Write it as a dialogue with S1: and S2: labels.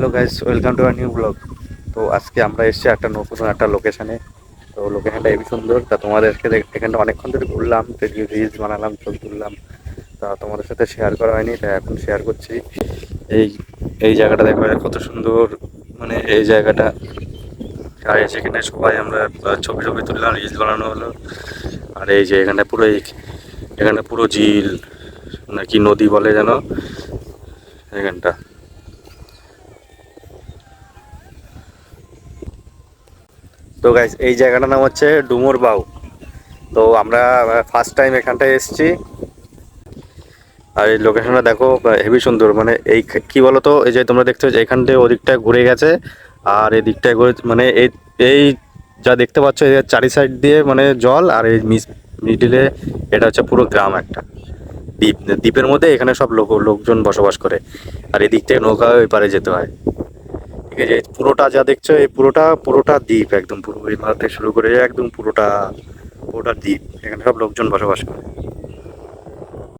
S1: Hello guys welcome to our new blog তো আজকে আমরা এসেছি একটা নতুন একটা লোকেশানে তো লোকেশনটা হেবি সুন্দর। তা তোমাদেরকে এখানটা অনেকক্ষণ ধরে ঘুরলাম রিলস বানালাম ছবি তুললাম। তা তোমাদের সাথে শেয়ার করা হয়নি, তাই এখন শেয়ার করছি। এই এই জায়গাটা দেখো কত সুন্দর। মানে এই জায়গাটা, আর যেখানে সবাই আমরা ছবি ছবি তুললাম রিলস বানানো হলো। আর এই যে এখানে পুরো এখানে পুরো ঝিল, নাকি নদী বলে যেন, এখানটা। তো গাইস এই জায়গাটার নাম হচ্ছে ডুমুর বাউ। তো আমরা ফার্স্ট টাইম এখানটায় এসেছি। আর এই লোকেশনটা দেখো হেভি সুন্দর। মানে এই কি বলতো, এই যে তোমরা দেখছ যে এখানটায় ওদিকটায় ঘুরে গেছে। আর এই দিকটায় ঘুরে মানে এই এই যা দেখতে পাচ্ছ এর চারি সাইড দিয়ে মানে জল, আর এই মিস মিডিলে এটা হচ্ছে পুরো গ্রাম একটা। দ্বীপ, দ্বীপের মধ্যে এখানে সব লোক, লোকজন বসবাস করে। আর এই দিক থেকে নৌকা ওই পারে যেতে হয়। ঠিক যে পুরোটা যা দেখছ, এই পুরোটা পুরোটা দ্বীপ, একদম পুরো এই ভারত থেকে শুরু করে একদম পুরোটা পুরোটা দ্বীপ। এখানে সব লোকজন বসবাস করে।